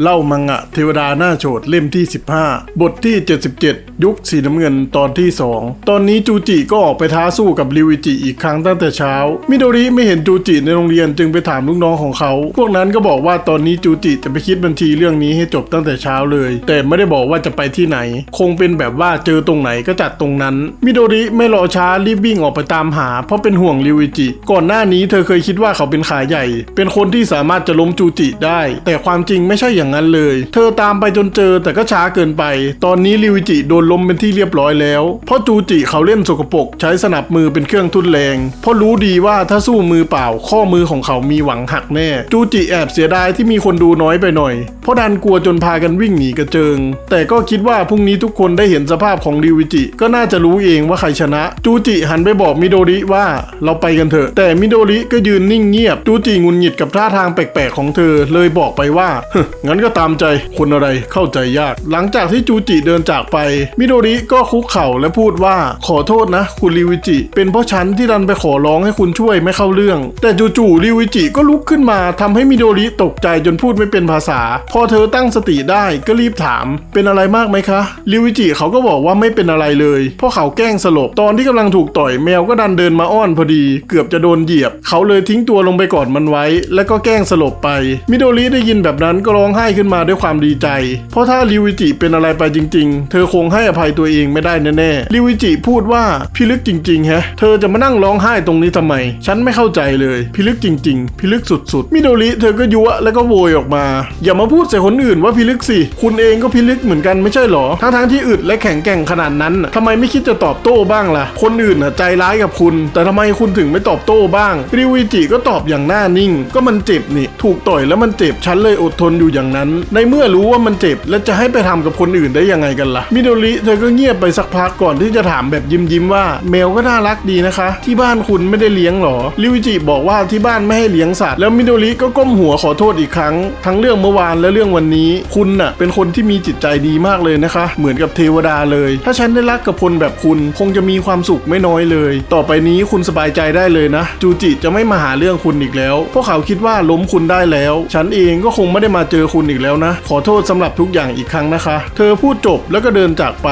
เล่ามังงะเทวดาหน้าโฉดเล่มที่ 15 บทที่ 77 ยุคสีน้ำเงินตอนที่ 2 ตอนนี้จูจิก็ออกไปท้าสู้กับริวิจิอีกครั้งตั้งแต่เช้า มิโดริไม่เห็นจูจิในโรงเรียนจึงไปถามลูกน้องของเขา พวกนั้นก็บอกว่าตอนนี้จูจิจะไปคิดบัญชีเรื่องนี้ให้จบตั้งแต่เช้าเลย แต่ไม่ได้บอกว่าจะไปที่ไหน คงเป็นแบบว่าเจอตรงไหนก็จัดตรงนั้น มิโดริไม่รอช้ารีบวิ่งออกไปตามหา เพราะเป็นห่วงริวิจิ ก่อนหน้านี้เธอเคยคิดว่าเขาเป็นขาใหญ่ เป็นคนที่สามารถจะล้มจูจิได้ แต่ความจริงไม่ใช่อย่างนั้นเลย เธอตามไปจนเจอแต่ก็ช้าเกินไป ตอนนี้ริวิจิโดนล้มเป็นที่เรียบร้อยแล้ว เพราะจูจิเขาเล่นสกปรกใช้สนับมือเป็นเครื่องทุนแรง เพราะรู้ดีว่าถ้าสู้มือเปล่าข้อมือของเขามีหวังหักแน่ จูจิแอบเสียดายที่มีคนดูน้อยไปหน่อย เพราะดันกลัวจนพากันวิ่งหนีกระเจิง แต่ก็คิดว่าพรุ่งนี้ทุกคนได้เห็นสภาพของริวิจิก็น่าจะรู้เองว่าใครชนะ จูจิหันไปบอกมิโดริว่าเราไปกันเถอะ แต่มิโดริก็ยืนนิ่งเงียบ จูจิงุนหงิดกับท่าทางแปลกๆของเธอเลยบอกไปว่าฮึงั้นก็ตามใจคนอะไรเข้าใจยาก หลังจากที่จูจิเดินจากไป มิโดริก็คุกเข่าและพูดว่าขอโทษนะ คุณริวิจิ เป็นเพราะฉันที่ดันไปขอร้องให้คุณช่วยไม่เข้าเรื่อง แต่จู่ๆริวิจิก็ลุกขึ้นมาทำให้มิโดริตกใจจนพูดไม่เป็นภาษา พอเธอตั้งสติได้ก็รีบถาม เป็นอะไรมากไหมคะริวิจิเขาก็บอกว่าไม่เป็นอะไรเลย เพราะเขาแกล้งสลบตอนที่กำลังถูกต่อยแมวก็ดันเดินมาอ้อนพอดี เกือบจะโดนเหยียบ เขาเลยทิ้งตัวลงไปกอดมันไว้ แล้วก็แกล้งสลบไป มิโดริได้ยินแบบนั้นก็ร้องไห้ขึ้นมาด้วยความดีใจ เพราะถ้าริวิจิเป็นอะไรไปจริง ๆ เธอคงให้อภัยตัวเองไม่ได้แน่ๆริวิจิพูดว่าพิลึกจริงๆแฮะ เธอจะมานั่งร้องไห้ตรงนี้ทำไม ฉันไม่เข้าใจเลยพิลึกจริง ๆ พิลึกสุดๆมิโดริเธอก็ยั่วแล้วก็โวยออกมา อย่ามาพูดใส่คนอื่นว่าพิลึกสิ คุณเองก็พิลึกเหมือนกันไม่ใช่หรอ ทั้งๆที่อึดและแข็งแกร่งขนาดนั้นน่ะทำไมไม่คิดจะตอบโต้บ้างล่ะ คนอื่นน่ะใจร้ายกับคุณ แต่ทำไมคุณถึงไม่ตอบโต้บ้างริวิจิก็ตอบอย่างหน้านิ่ง ก็มันเจ็บนี่ ถูกต่อยแล้วมันเจ็บฉันเลยอดทนอยู่อย่างนั้น ในเมื่อรู้ว่ามันเจ็บแล้วจะให้ไปทำกับคนอื่นได้ยังไงกันล่ะมิโดริเธอก็เงียบไปสักพักก่อนที่จะถามแบบยิ้มยิ้มๆว่าแมวก็น่ารักดีนะคะ ที่บ้านคุณไม่ได้เลี้ยงหรอริวิจิบอกว่าที่บ้านไม่ให้เลี้ยงสัตว์แล้วมิโดริก็ก้มหัวขอโทษอีกครั้ง ทั้งเรื่องเมื่อวานและเรื่องวันนี้ คุณน่ะ เป็นคนที่มีจิตใจดีมากเลยนะคะ เหมือนกับเทวดาเลย ถ้าฉันได้รักกับคนแบบคุณ คงจะมีความสุขไม่น้อยเลย ต่อไปนี้คุณสบายใจได้เลยนะ จูจิจะไม่มาหาเรื่องคุณอีกแล้วพราะเขาคิดว่าล้มคุณได้แล้ว ฉันเองก็คงไม่ได้มาเจอคุณอีกแล้วนะ ขอโทษสำหรับทุกอย่างอีกครั้งนะคะ เธอพูดจบแล้วก็เดินจากไป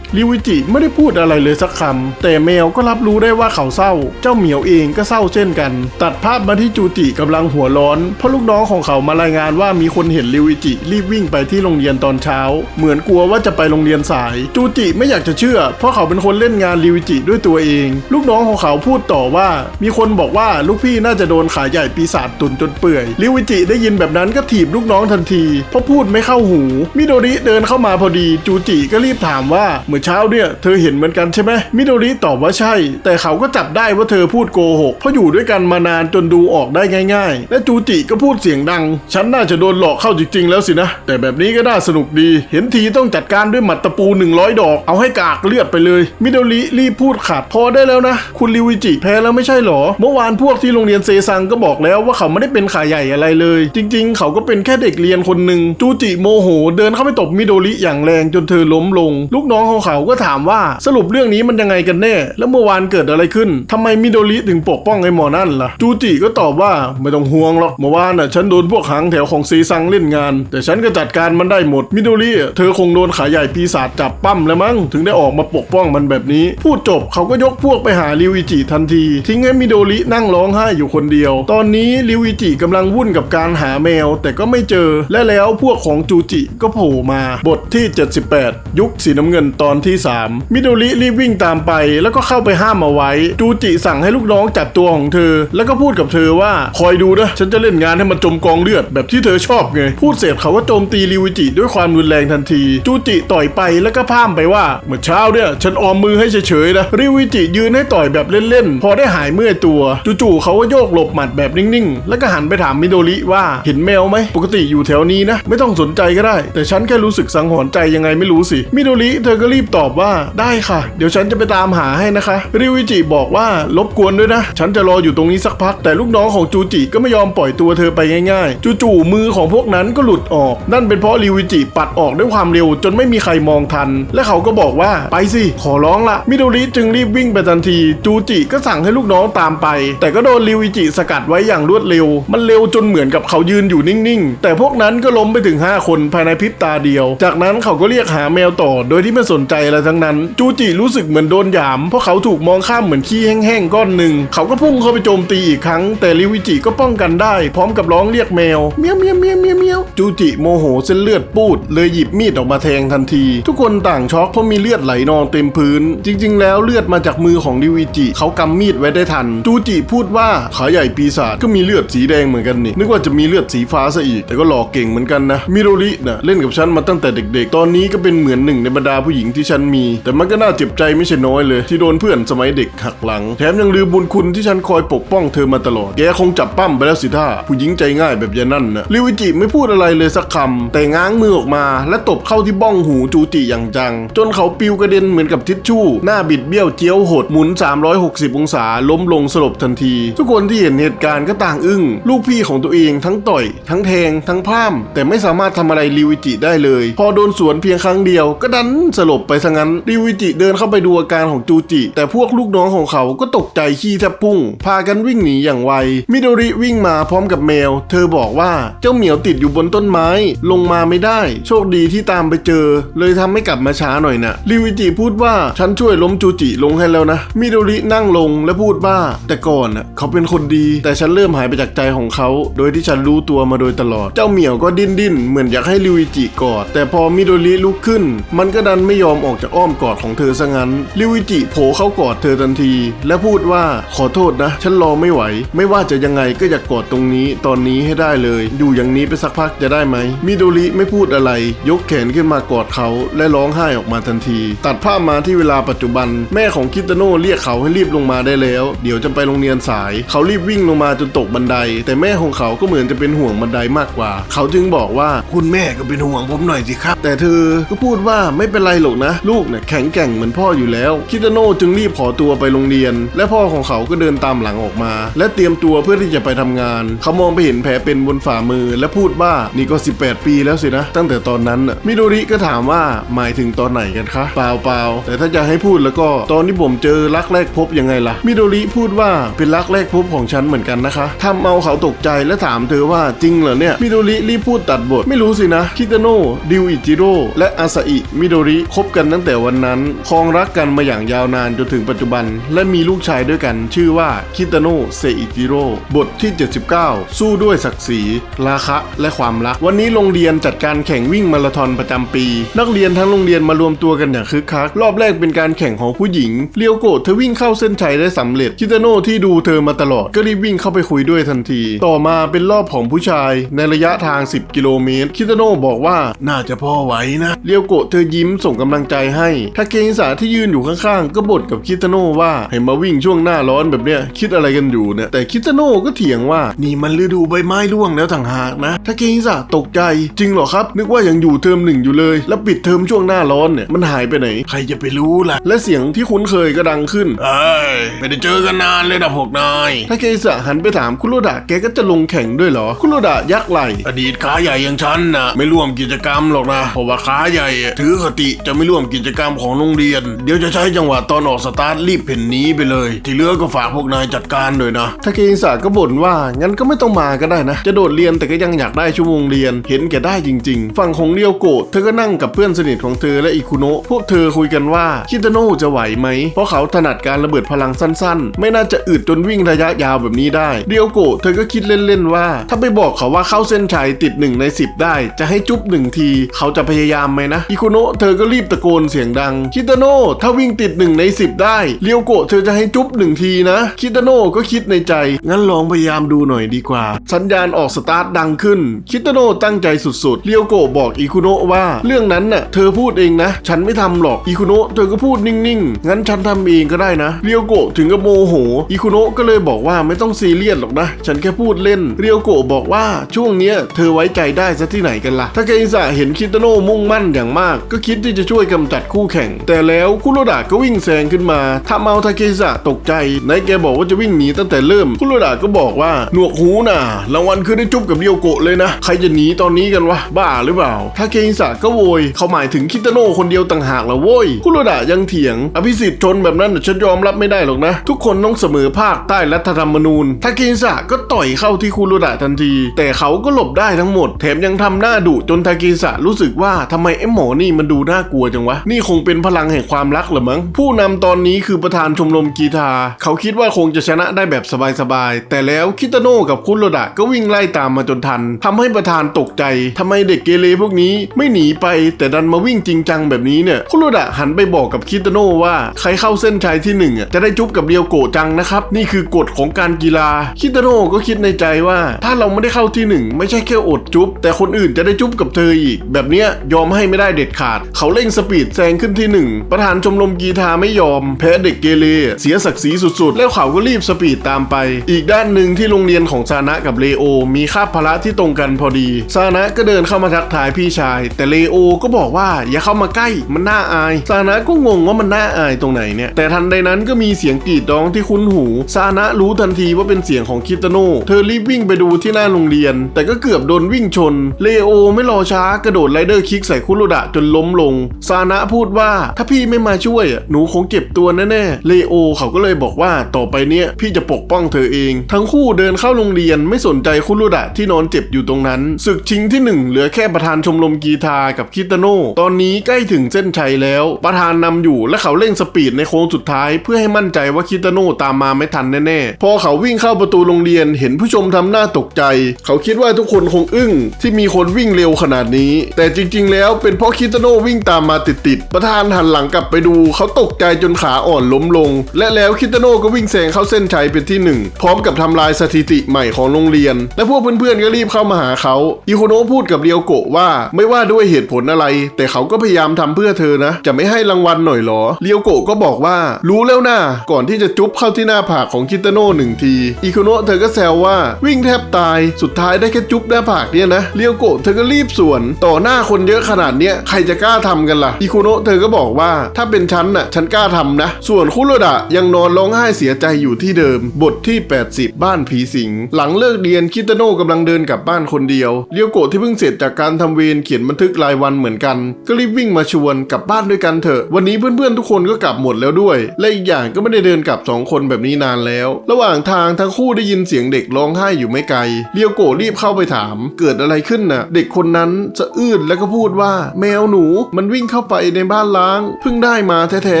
ริวิจิไม่ได้พูดอะไรเลยสักคำแต่แมวก็รับรู้ได้ว่าเขาเศร้า เจ้าเหมียวเองก็เศร้าเช่นกัน ตัดภาพมาที่จูจิกำลังหัวร้อน เพราะลูกน้องของเขามารายงานว่ามีคนเห็นริวิจิรีบวิ่งไปที่โรงเรียนตอนเช้า เหมือนกลัวว่าจะไปโรงเรียนสาย จูจิไม่อยากจะเชื่อ เพราะเขาเป็นคนเล่นงานริวิจิด้วยตัวเอง ลูกน้องของเขาพูดต่อว่า มีคนบอกว่าลูกพี่น่าจะโดนขาใหญ่ปีศาจตุนจนเปื่อยริวิจิได้ยินแบบนั้นก็ถีบลูกน้องทันทีเพราะพูดไม่เข้าหู มิโดริเดินเข้ามาพอดีจูจิก็รีบถามว่าเมื่อเช้าเนี่ยเธอเห็นเหมือนกันใช่ไหมมิโดริตอบว่าใช่ แต่เขาก็จับได้ว่าเธอพูดโกหกเพราะอยู่ด้วยกันมานานจนดูออกได้ง่าย ๆ และจูจิก็พูดเสียงดัง ฉันน่าจะโดนหลอกเข้าจริง ๆ แล้วสินะ แต่แบบนี้ก็น่าสนุกดี เห็นทีต้องจัดการด้วยหมัดตะปู 100 ดอก เอาให้กากเลือดไปเลย มิโดริรีบพูดขัดพอได้แล้วนะ คุณริวิจิแพ้แล้วไม่ใช่หรอ เมื่อวานพวกที่โรงเรียนเซซังก็บอกแล้วว่าเขาไม่ได้เป็นขาใหญ่อะไรเลย จริง ๆ เขาก็เป็นแค่เด็กเรียนคนหนึ่งจูจิโมโห เดินเข้าไปตบมิโดริอย่างแรงจนเธอล้มลง ลูกน้องของเขาก็ถามว่าสรุปเรื่องนี้มันยังไงกันแน่ แล้วเมื่อวานเกิดอะไรขึ้นทำไมมิโดริถึงปกป้องไอ้หมอนั่นล่ะ จูจิก็ตอบว่าไม่ต้องห่วงหรอกเมื่อวานน่ะฉันโดนพวกหางแถวของซีซังเล่นงาน แต่ฉันก็จัดการมันได้หมดมิโดริอ่เธอคงโดนขาใหญ่ปีศาจจับปั้มแล้วมั้งถึงได้ออกมาปกป้องมันแบบนี้ พูดจบเขาก็ยกพวกไปหาริวอิจิทันที ทิ้งให้มิโดรินั่งร้องไห้อยู่คนเดียว ตอนนี้ริวอิจิกำลังวุ่นกับการหาแมว แต่ก็ไม่เจอและแล้วพวกของจูจิก็โผล่มา บทที่ 78 ยุคสีน้ำเงินตอนที่ 3 มิโดริรีบวิ่งตามไป แล้วก็เข้าไปห้ามเอาไว้ จูจิสั่งให้ลูกน้องจับตัวของเธอ แล้วก็พูดกับเธอว่าคอยดูนะ ฉันจะเล่นงานให้มันจมกองเลือดแบบที่เธอชอบไง พูดเสร็จเขาก็โจมตีริวจิด้วยความรุนแรงทันที จูจิต่อยไปแล้วก็พามไปว่าเมื่อเช้าเนี่ยฉันออมมือให้เฉยๆนะริวจิยืนให้ต่อยแบบเล่นๆพอได้หายเมื่อยตัวจู่ๆเขาก็โยกหลบหมัดแบบนิ่งๆ แล้วก็หันไปถามมิโดริว่าเห็นแมวไหมปกติอยู่แถวนี้นะ ไม่ต้องสนใจก็ได้ แต่ฉันแค่รู้สึกสังหรณ์ใจยังไงไม่รู้สิ มิโดริเธอก็รีบตอบว่าได้ค่ะ เดี๋ยวฉันจะไปตามหาให้นะคะ ริวิจิบอกว่ารบกวนด้วยนะ ฉันจะรออยู่ตรงนี้สักพัก แต่ลูกน้องของจูจิก็ไม่ยอมปล่อยตัวเธอไปง่ายๆ จู่ๆมือของพวกนั้นก็หลุดออก นั่นเป็นเพราะริวิจิปัดออกด้วยความเร็วจนไม่มีใครมองทัน และเขาก็บอกว่าไปสิขอร้องละมิโดริจึงรีบวิ่งไปทันที จูจิก็สั่งให้ลูกน้องตามไป แต่ก็โดนริวิจิสกัดไว้อย่างรวดเร็ว มันเร็วจนเหมือนกับเขายืนอยู่นิ่งๆ แต่พวกนั้นนั้นก็ล้มไปถึง 5 คนภายในพริบตาเดียว จากนั้นเขาก็เรียกหาแมวต่อโดยที่ไม่สนใจอะไรทั้งนั้น จูจิรู้สึกเหมือนโดนหยาม เพราะเขาถูกมองข้ามเหมือนขี้แห้งๆก้อนหนึ่ง เขาก็พุ่งเข้าไปโจมตีอีกครั้ง แต่ริวิจิก็ป้องกันได้ พร้อมกับร้องเรียกแมวเมียวเมียวเมียวเมียวเมียวจูจิโมโหเส้นเลือดปูด เลยหยิบมีดออกมาแทงทันที ทุกคนต่างช็อกเพราะมีเลือดไหลนองเต็มพื้น จริง ๆ แล้วเลือดมาจากมือของริวิจิเขากำมีดไว้ได้ทัน จูจิพูดว่าขาใหญ่ปีศาจก็มีเลือดสีแดงเหมือนกันนี่นึกว่าจะมีเลือดสีฟ้าซะอีกแต่ก็หลอกเก่งเหมือนกันนะมิโรรินะเล่นกับฉันมาตั้งแต่เด็ก ๆ ตอนนี้ก็เป็นเหมือนหนึ่งในบรรดาผู้หญิงที่ฉันมี แต่มันก็น่าเจ็บใจไม่ใช่น้อยเลย ที่โดนเพื่อนสมัยเด็กหักหลัง แถมยังลืมบุญคุณที่ฉันคอยปกป้องเธอมาตลอด แกคงจับปั้มไปแล้วสิท่าผู้หญิงใจง่ายแบบยานั่นนะริวิจิไม่พูดอะไรเลยสักคำแต่ง้างมือออกมา และตบเข้าที่บ้องหูจูจิอย่างจัง จนเขาปิวกระเด็นเหมือนกับทิชชู่ หน้าบิดเบี้ยวเจียวหดหมุน 360 องศาล้มลงสลบทันที ทุกคนที่เห็นเหตุการณ์ก็ต่างอึ้งลูกพี่ของตัวเองทั้งต่อย ทั้งแทงทั้งพร่ำแต่ไม่สามารถทำอะไรริวิจิได้เลย พอโดนสวนเพียงครั้งเดียว ก็ดันสลบไปซะงั้นริวิจิเดินเข้าไปดูอาการของจูจิ แต่พวกลูกน้องของเขาก็ตกใจขี้แทบพุ่ง พากันวิ่งหนีอย่างไว มิโดริวิ่งมาพร้อมกับแมว เธอบอกว่าเจ้าเหมียวติดอยู่บนต้นไม้ ลงมาไม่ได้ โชคดีที่ตามไปเจอ เลยทำให้กลับมาช้าหน่อยนะริวิจิพูดว่าฉันช่วยล้มจูจิลงให้แล้วนะ มิโดรินั่งลงและพูดว่า แต่ก่อนน่ะเขาเป็นคนดี แต่ฉันเริ่มหายไปจากใจของเขา โดยที่ฉันรู้ตัวมาโดยตลอด เจ้าเหมียวก็ดิ้นดิ้นเหมือนอยากให้ริวิจิกอด แต่พอมิโดริลุกขึ้น มันก็ดันไม่ยอมออกจากอ้อมกอดของเธอซะงั้นริวิจิโผล่เข้ากอดเธอทันที และพูดว่าขอโทษนะ ฉันรอไม่ไหว ไม่ว่าจะยังไงก็อยากกอดตรงนี้ตอนนี้ให้ได้เลย อยู่อย่างนี้ไปสักพักจะได้ไหมมิโดริไม่พูดอะไร ยกแขนขึ้นมากอดเขาและร้องไห้ออกมาทันที ตัดภาพมาที่เวลาปัจจุบัน แม่ของคิตาโน่เรียกเขาให้รีบลงมาได้แล้ว เดี๋ยวจะไปโรงเรียนสาย เขารีบวิ่งลงมาจนตกบันได แต่แม่ของเขาก็เหมือนจะเป็นห่วงบันไดมากกว่า เขาจึงบอกว่าคุณแม่ก็เป็นห่วงผมหน่อยสิครับ แต่เธอก็พูดว่าไม่เป็นไรหรอกนะ ลูกเนี่ยแข็งแกร่งเหมือนพ่ออยู่แล้วคิตาโน่จึงรีบขอตัวไปโรงเรียน และพ่อของเขาก็เดินตามหลังออกมา และเตรียมตัวเพื่อที่จะไปทำงาน เขามองไปเห็นแผลเป็นบนฝ่ามือ และพูดว่านี่ก็ 18 ปีแล้วสินะ ตั้งแต่ตอนนั้นน่ะมิโดริก็ถามว่าหมายถึงตอนไหนกันคะเปล่าเปล่าแต่ถ้าจะให้พูดแล้วก็ตอนที่ผมเจอรักแรกพบยังไงล่ะมิโดริพูดว่าเป็นรักแรกพบของฉันเหมือนกันนะคะทำเอาเขาตกใจและถามเธอว่าจริงเหรอเนี่ยมิโดริรีบพูดตัดบท ไม่รู้สินะ คิตาโนะดิวอิจิโร่และอาซาอิมิโดริคบกันตั้งแต่วันนั้นครองรักกันมาอย่างยาวนานจนถึงปัจจุบัน และมีลูกชายด้วยกันชื่อว่าคิตาโนะเซอิจิโร่บทที่ 79 สู้ด้วยศักดิ์ศรีราคะ และความรัก วันนี้โรงเรียนจัดการแข่งวิ่งมาราธอนประจำปี นักเรียนทั้งโรงเรียนมารวมตัวกันอย่างคึกคักรอบแรกเป็นการแข่งของผู้หญิงเลียวโกะเธอวิ่งเข้าเส้นชัยได้สำเร็จคิตาโนะที่ดูเธอมาตลอดก็รีบวิ่งเข้าไปคุยด้วยทันที ต่อมาเป็นรอบของผู้ชายในระยะทาง10กิโลเมตร คิตาโนะบอกว่าน่าจะพอไหวนะเลียวโกะเธอยิ้มส่งกำลังใจให้ทาเกอิสาที่ยืนอยู่ข้างๆ ก็บ่นกับคิตาโนะว่าให้มาวิ่งช่วงหน้าร้อนแบบเนี้ยคิดอะไรกันอยู่เนี่ยแต่คิตาโนะก็เถียงว่านี่มันฤดูใบไม้ร่วงแล้วต่างหากนะทาเกอิสาตกใจจริงเหรอครับ นึกว่ายังอยู่เทอมหนึ่งอยู่เลย แล้วปิดเทอมช่วงหน้าร้อนเนี่ยมันหายไปไหน ใครจะไปรู้ล่ะ และเสียงที่คุ้นเคยก็ดังขึ้นเอ้ยไม่ได้เจอกันนานเลยนะพวกนายทาเกอิสาหันไปถามคุโรดะแกก็จะลงแข่งด้วยเหรอคุโรดะยักไหลอดีตขาใหญ่อย่างฉันนะไม่ร่วมกิจกรรมหรอกนะเพราะว่าขาใหญ่ ถือคติจะไม่ร่วมกิจกรรมของโรงเรียน เดี๋ยวจะใช้จังหวะตอนออกสตาร์ทรีบเพ่นนีไปเลย ที่เหลือก็ฝากพวกนายจัดการด้วยนะทาเกอิสาก็บ่นว่างั้นก็ไม่ต้องมาก็ได้นะ จะโดดเรียนแต่ก็ยังอยากได้ชั่วโมงเรียน เห็นแก่ได้จริง ๆ ฝั่งของเรียวโกะเธอก็นั่งกับเพื่อนสนิทของเธอและอิคุโนะพวกเธอคุยกันว่าคิตาโนะจะไหวไหมเพราะเขาถนัดการระเบิดพลังสั้น ๆ ไม่น่าจะอึดจนวิ่งระยะยาวแบบนี้ได้เรียวโกะเธอก็คิดเล่นๆว่า ถ้าไปบอกเขาว่าเข้าเส้นชัยติดหนึ่งใน 10 ได้ จะให้จุ๊บหนึ่งที เขาจะพยายามไหมนะอิคุโนะเธอก็รีบตะโกนเสียงดังคิตาโนะถ้าวิ่งติดหนึ่งใน 10 ได้เรียวโกะเธอจะให้จุ๊บหนึ่งทีนะคิตาโนะก็คิดในใจ งั้นลองพยายามดูหน่อยดีกว่า สัญญาณออกสตาร์ทดังขึ้น คิตาโนะตั้งใจสุดๆเรียวโกะบอกอิคุโนะว่า เรื่องนั้นน่ะเธอพูดเองนะ ฉันไม่ทำหรอกอิคุโนะเธอก็พูดนิ่งๆ งั้นฉันทำเองก็ได้นะเรียวโกะถึงกับโมโหอิคุโนะก็เลยบอกว่าไม่ต้องซีเรียสหรอกนะ ฉันแค่พูดเล่นเรียวโกะบอกว่าช่วงเนี้ยเธอไว้ใจได้ซะที่ไหนกันล่ะ ถ้าเกอิสะเห็นคิตาโนะมุ่งมั่นอย่างมาก ก็คิดที่จะช่วยกำจัดคู่แข่ง แต่แล้วคุโรดะก็วิ่งแซงขึ้นมาทำเอาทาเกอิสะตกใจไหนแกบอกว่าจะวิ่งหนีตั้งแต่เริ่มคุโรดะก็บอกว่าหนวกหูน่ะรางวัลคือได้จุ๊บกับเรียวโกะเลยนะ ใครจะหนีตอนนี้กันวะบ้าหรือเปล่าทาเกอิสะก็โวยเขาหมายถึงคิตาโนะคนเดียวต่างหากละโว้ยคุโรดะยังเถียง อภิสิทธิ์ชนแบบนั้นฉันยอมรับไม่ได้หรอกนะ ทุกคนต้องเสมอภาคใต้รัฐธรรมนูญทาเกอิสะก็ต่อยเข้าที่คุโรดะทันที แต่เขาก็หลบได้ทั้งหมด แถมยังทำหน้าดุจนทากิสะรู้สึกว่าทำไมไอ้หมอนี่มันดูน่ากลัวจังวะ นี่คงเป็นพลังแห่งความรักหรือมั้ง ผู้นำตอนนี้คือประธานชมรมกีฬาเขาคิดว่าคงจะชนะได้แบบสบายๆ แต่แล้วคิตาโน่กับคุโรดะก็วิ่งไล่ตามมาจนทันทำให้ประธานตกใจทำไมเด็กเกเรพวกนี้ไม่หนีไป แต่ดันมาวิ่งจริงจังแบบนี้เนี่ยคุโรดะหันไปบอกกับคิตาโน่ว่าใครเข้าเส้นชัยที่หนึ่งอะจะได้จุ๊บกับเรียวโกจังนะครับนี่คือกฎของการกีฬาคิตาโน่ก็คิดในใจว่า ถ้าเราไม่ได้เข้าที่หนึ่งไม่ใช่แค่อดจุ๊บแต่คนอื่นจะได้จุ๊บกับเธออีก แบบเนี้ยยอมให้ไม่ได้เด็ดขาด เขาเร่งสปีดแซงขึ้นที่หนึ่งประธานชมรมกีฬาไม่ยอม แพ้เด็กเกเรเสียศักดิ์ศรีสุดๆ แล้วเขาก็รีบสปีดตามไป อีกด้านหนึ่งที่โรงเรียนของซานะกับเลโอ มีคาบพละที่ตรงกันพอดีซานะก็เดินเข้ามาทักทายพี่ชาย แต่เลโอก็บอกว่าอย่าเข้ามาใกล้มันน่าอายซานะก็งงว่ามันน่าอายตรงไหนเนี่ยแต่ทันใดนั้นก็มีเสียงกรีดร้องที่คุ้นหูซานะรู้ทันทีว่าเป็นเสียงของคิตโน่เธอรีบวิ่งไปดูที่หน้าโรงเรียน แต่ก็เกือบโดนวิ่งชน เลโอไม่รอช้ากระโดดไรเดอร์คิกใส่คุโรดะจนล้มลง ซานะพูดว่าถ้าพี่ไม่มาช่วยหนูคงเก็บตัวแน่ๆ เลโอเขาก็เลยบอกว่าต่อไปเนี้ยพี่จะปกป้องเธอเอง ทั้งคู่เดินเข้าโรงเรียนไม่สนใจคุโรดะที่นอนเจ็บอยู่ตรงนั้นศึกชิงที่หนึ่งเหลือแค่ประธานชมรมกีฬากับคิตาโน่ตอนนี้ใกล้ถึงเส้นชัยแล้ว ประธานนำอยู่และเขาเร่งสปีดในโค้งสุดท้าย เพื่อให้มั่นใจว่าคิตาโน่ตามมาไม่ทันแน่ๆ พอเขาวิ่งเข้าประตูโรงเรียนเห็นผู้ชมทำหน้าตกใจ เขาคิดว่าทุกคนคงอึ้งที่มีคนวิ่งเร็วขนาดนี้ แต่จริงๆ แล้วเป็นเพราะคิตาโนวิ่งตามมาติดๆประธานหันหลังกลับไปดูเขาตกใจจนขาอ่อนล้มลง และแล้วคิตาโนก็วิ่งแซงเข้าเส้นชัยเป็นที่หนึ่งพร้อมกับทำลายสถิติใหม่ของโรงเรียน และพวกเพื่อนๆก็รีบเข้ามาหาเขาอิคุโนะพูดกับเรียวโกะว่าไม่ว่าด้วยเหตุผลอะไร แต่เขาก็พยายามทำเพื่อเธอนะ จะไม่ให้รางวัลหน่อยหรอเรียวโกะก็บอกว่า รู้แล้วนะก่อนที่จะจุ๊บเข้าที่หน้าผากของคิตาโนหนึ่งทีอิคุโนะเธอก็แซวว่าวิ่งแทบตายสุดท้ายได้แค่จุ๊บหน้าผากเนี่ยนะเรียวโกะเธอก็รีบสวน ต่อหน้าคนเยอะขนาดเนี้ยใครจะกล้าทำกันล่ะอิคุโนะเธอก็บอกว่าถ้าเป็นฉันน่ะฉันกล้าทำนะ ส่วนคุโรดะยังนอนร้องไห้เสียใจอยู่ที่เดิม บทที่ 80 บ้านผีสิง หลังเลิกเรียนคิตาโน่กำลังเดินกลับบ้านคนเดียวเรียวโกะที่เพิ่งเสร็จจากการทำเวรเขียนบันทึกรายวันเหมือนกัน ก็รีบวิ่งมาชวนกลับบ้านด้วยกันเถอะ วันนี้เพื่อนๆทุกคนก็กลับหมดแล้วด้วย และอีกอย่างก็ไม่ได้เดินกลับสองคนแบบนี้นานแล้ว ระหว่างทางทั้งคู่ได้ยินเสียงเด็กร้องไห้อยู่ไม่ไกลเรียวโกะรีบเข้าไปถามเกิดอะไรขึ้นน่ะ เด็กคนนั้นสะอื้นแล้วก็พูดว่า แมวหนูมันวิ่งเข้าไปในบ้านล้าง เพิ่งได้มาแท้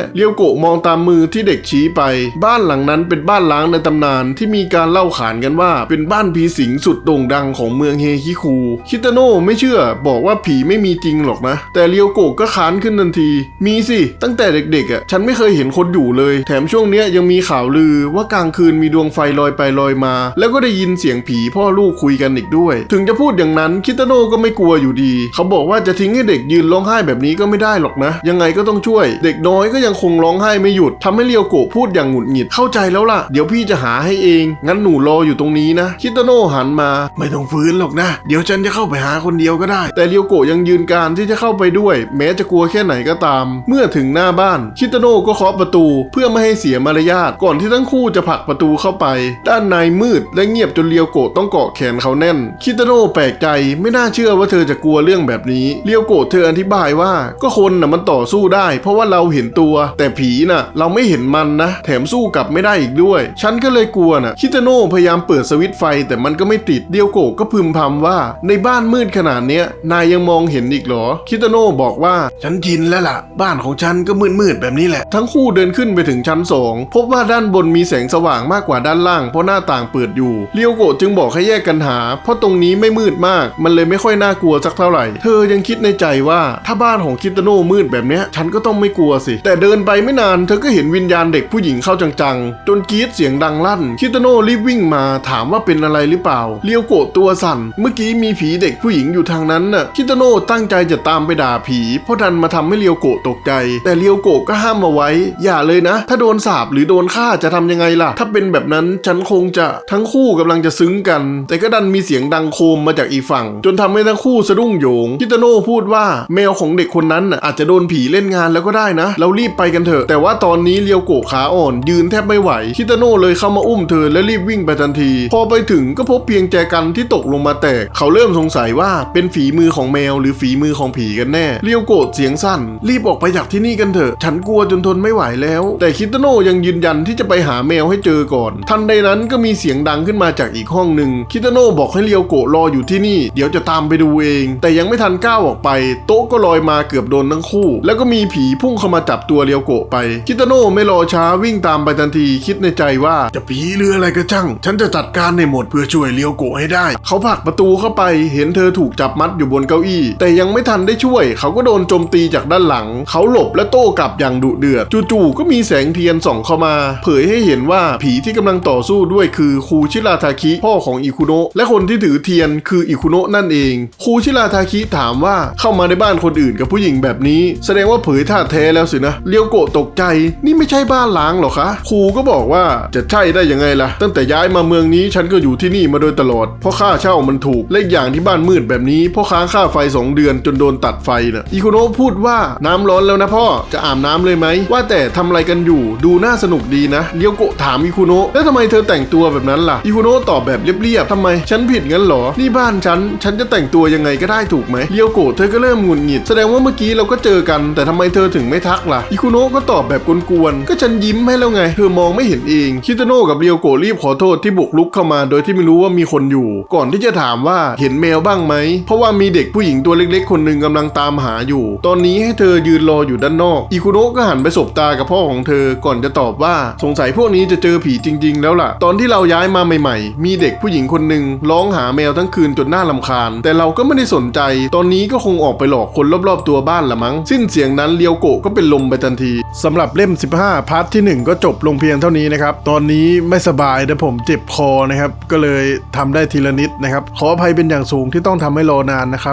ๆเรียวโกะมองตามมือที่เด็กชี้ไป บ้านหลังนั้นเป็นบ้านล้างในตำนานที่มีการเล่าขานกันว่า เป็นบ้านผีสิงสุดโด่งดังของเมืองเฮคิคู คิตาโน่ไม่เชื่อบอกว่าผีไม่มีจริงหรอกนะ แต่เรียวโกะก็ค้านขึ้นทันที มีสิ ตั้งแต่เด็กๆอะฉันไม่เคยเห็นคนอยู่เลย แถมช่วงเนี้ยยังมีข่าวลือว่ากลางคืนมีดวงไฟลอยไปลอยมา แล้วก็ได้ยินเสียงผีพ่อลูกคุยกันอีกด้วยถึงจะพูดอย่างนั้นคิตาโน่ก็ไม่กลัวอยู่ดี เขาบอกว่าจะทิ้งให้เด็กยืนร้องไห้แบบนี้ก็ไม่ได้หรอกนะ ยังไงก็ต้องช่วย เด็กน้อยก็ยังคงร้องไห้ไม่หยุดทำให้เรียวโกะพูดอย่างหงุดหงิดเข้าใจแล้วล่ะ เดี๋ยวพี่จะหาให้เอง งั้นหนูรออยู่ตรงนี้นะคิตาโน่หันมา ไม่ต้องฟื้นหรอกนะ เดี๋ยวฉันจะเข้าไปหาคนเดียวก็ได้ แต่เรียวโกะยังยืนการที่จะเข้าไปด้วย แม้จะกลัวแค่ไหนก็ตาม เมื่อถึงหน้าบ้านคิตาโน่ก็เคาะประตู เพื่อไม่ให้เสียมารยาทก่อนที่ทั้งคู่จะผลักประตูเข้าไป ด้านในมืดและเงียบจนเรียวโกะต้องเกาะแขนเขาแน่นคิตาโน่แปลกใจไม่น่าเชื่อว่าเธอจะกลัวเรื่องแบบนี้เรียวโกะเธออธิบายว่า ก็คนน่ะมันต่อสู้ได้ เพราะว่าเราเห็นตัว แต่ผีน่ะ เราไม่เห็นมันนะ แถมสู้กลับไม่ได้อีกด้วย ฉันก็เลยกลัวน่ะคิตาโน่พยายามเปิดสวิตช์ไฟ แต่มันก็ไม่ติดเดียวโกะก็พึมพำว่า ในบ้านมืดขนาดเนี้ยนายยังมองเห็นอีกเหรอ คิตาโน่บอกว่าฉันชินแล้วล่ะ บ้านของฉันก็มืดๆแบบนี้แหละ ทั้งคู่เดินขึ้นไปถึงชั้นสองพบว่าด้านบนมีแสงสว่างมากกว่าด้านล่างเพราะหน้าต่างเปิดอยู่เลียวโกะจึงบอกให้แยกกันหา เพราะตรงนี้ไม่มืดมาก มันเลยไม่ค่อยน่ากลัวสักเท่าไหร่ เธอยังคิดในใจว่าถ้าบ้านของคิตาโน่มืดแบบเนี้ยฉันก็ต้องไม่กลัวสิ แต่เดินไปไม่นาน เธอก็เห็นวิญญาณเด็กผู้หญิงเข้าจังๆ จนกรีดเสียงดังลั่น คิตาโน่รีบวิ่งมาถามว่าเป็นอะไรหรือเปล่าเลียวโกะตัวสั่น เมื่อกี้มีผีเด็กผู้หญิงอยู่ทางนั้นน่ะ คิตาโน่ตั้งใจจะตามไปด่าผี เพราะดันมาทำให้เลียวโกะตกใจ แต่เลียวโกะก็ห้ามมาไว้ อย่าเลยนะ ถ้าโดนสาบหรือโดนฆ่าจะทำยังไงล่ะ ถ้าเป็นแบบนั้นฉันคงจะทั้งคู่กำลังจะซึ้งกัน แต่ก็ดันมีเสียงดังโคมมาจากอีกฝั่ง จนทำให้ทั้งคู่สะดุ้งโยงคิตาโน่พูดว่าแมวของเด็กคนนั้นน่ะอาจจะโดนผีเล่นงานแล้วก็ได้นะ เรารีบไปกันเถอะ แต่ว่าตอนนี้เลียวโกะขาอ่อน ยืนแทบไม่ไหวคิตาโน่เลยเข้ามาอุ้มเธอและรีบวิ่งไปทันที พอไปถึงก็พบเพียงแจกันที่ตกลงมาแตก เขาเริ่มสงสัยว่าเป็นฝีมือของแมวหรือฝีมือของผีกันแน่เลียวโกะเสียงสั้น รีบออกไปจากที่นี่กันเถอะ ฉันกลัวจนทนไม่ไหวแล้ว แต่คิตาโน่ยังยืนยันที่จะไปหาแมวให้เจอก่อน ทันใดนั้นก็มีเสียงดังขึ้นมาจากอีกห้องหนึ่งคิตาโน่บอกให้เลียวโกะรออยู่ที่นี่ เดี๋ยวจะตามไปดูเอง แต่ยังไม่ทันก้าวออกไป โต๊ะก็ลอยมาเกือบโดนทั้งคู่ แล้วก็มีผีพุ่งเข้ามาจับตัวเรียวโกะไป คิตาโน่ไม่รอช้าวิ่งตามไปทันทีคิดในใจว่าจะผีหรืออะไรก็ช่าง ฉันจะจัดการในหมดเพื่อช่วยเรียวโกะให้ได้ เขาผลักประตูเข้าไปเห็นเธอถูกจับมัดอยู่บนเก้าอี้ แต่ยังไม่ทันได้ช่วย เขาก็โดนโจมตีจากด้านหลัง เขาหลบและโต้กลับอย่างดุเดือดจู่ๆก็มีแสงเทียนส่องเข้ามา เผยให้เห็นว่าผีที่กำลังต่อสู้ด้วยคือคูชิราทาคิพ่อของอิคุโนะและคนที่ถือเทียนคืออิคุโนะนั่นเองครูชิราทาคิถามว่าเข้ามาในบ้านคนอื่นกับผู้หญิงแบบนี้ แสดงว่าเผยท่าแท้แล้วสินะเลียวโกะตกใจ นี่ไม่ใช่บ้านล้างหรอคะครูก็บอกว่าจะใช่ได้ยังไงล่ะ ตั้งแต่ย้ายมาเมืองนี้ฉันก็อยู่ที่นี่มาโดยตลอด เพราะค่าเช่ามันถูก และอีกอย่างที่บ้านมืดแบบนี้เพ่อค้างค่าไฟ 2 เดือนจนโดนตัดไฟน่ะอิคุโนะพูดว่าน้ำร้อนแล้วนะพ่อจะอาบน้ำเลยไหมว่าแต่ทำอะไรกันอยู่ ดูน่าสนุกดีนะเลียวโกะถามอิคุโนะแล้วทำไมเธอแต่งตัวแบบนั้นล่ะอิคุโนะตอบแบบเรียบๆทำไมฉันผิดงั้นหรอนี่บ้านฉัน ฉันจะแต่งตัวยังไงก็ได้ถูกไหมเลียวโกะเธอก็เริ่มหงุดหงิด แสดงว่าเมื่อกี้เราก็เจอกัน แต่ทำไมเธอถึงไม่ทักล่ะ อิคุโนะก็ตอบแบบกวนๆ ก็ฉันยิ้มให้แล้วไง เธอมองไม่เห็นเอง คิตาโนะกับเลียวโกรีบขอโทษที่บุกลุกเข้ามา โดยที่ไม่รู้ว่ามีคนอยู่ ก่อนที่จะถามว่าเห็นแมวบ้างไหม เพราะว่ามีเด็กผู้หญิงตัวเล็กๆ คนหนึ่งกำลังตามหาอยู่ ตอนนี้ให้เธอยืนรออยู่ด้านนอก อิคุโนะก็หันไปสบตากับพ่อของเธอ ก่อนจะตอบว่าสงสัยพวกนี้จะเจอผีจริง ๆ แล้วล่ะ ตอนที่เราย้ายมาใหม่ ๆ มีเด็กผู้หญิงคนหนึ่งร้องหาแมวทั้งคืนจนน่าลำคาญ แต่เราก็ไม่ได้สนใจ ตอนนี้ก็คงออกไปหลอกคนรอบๆตัวบ้านละมั้ง สิ้นเสียงนั้นเลียวโกะก็เป็นลมไปทันทีสำหรับเล่ม 15 พาร์ทที่ 1 ก็จบลงเพียงเท่านี้นะครับ ตอนนี้ไม่สบายแต่ผมเจ็บคอนะครับ ก็เลยทำได้ทีละนิดนะครับ ขออภัยเป็นอย่างสูงที่ต้องทำให้รอนานนะครับ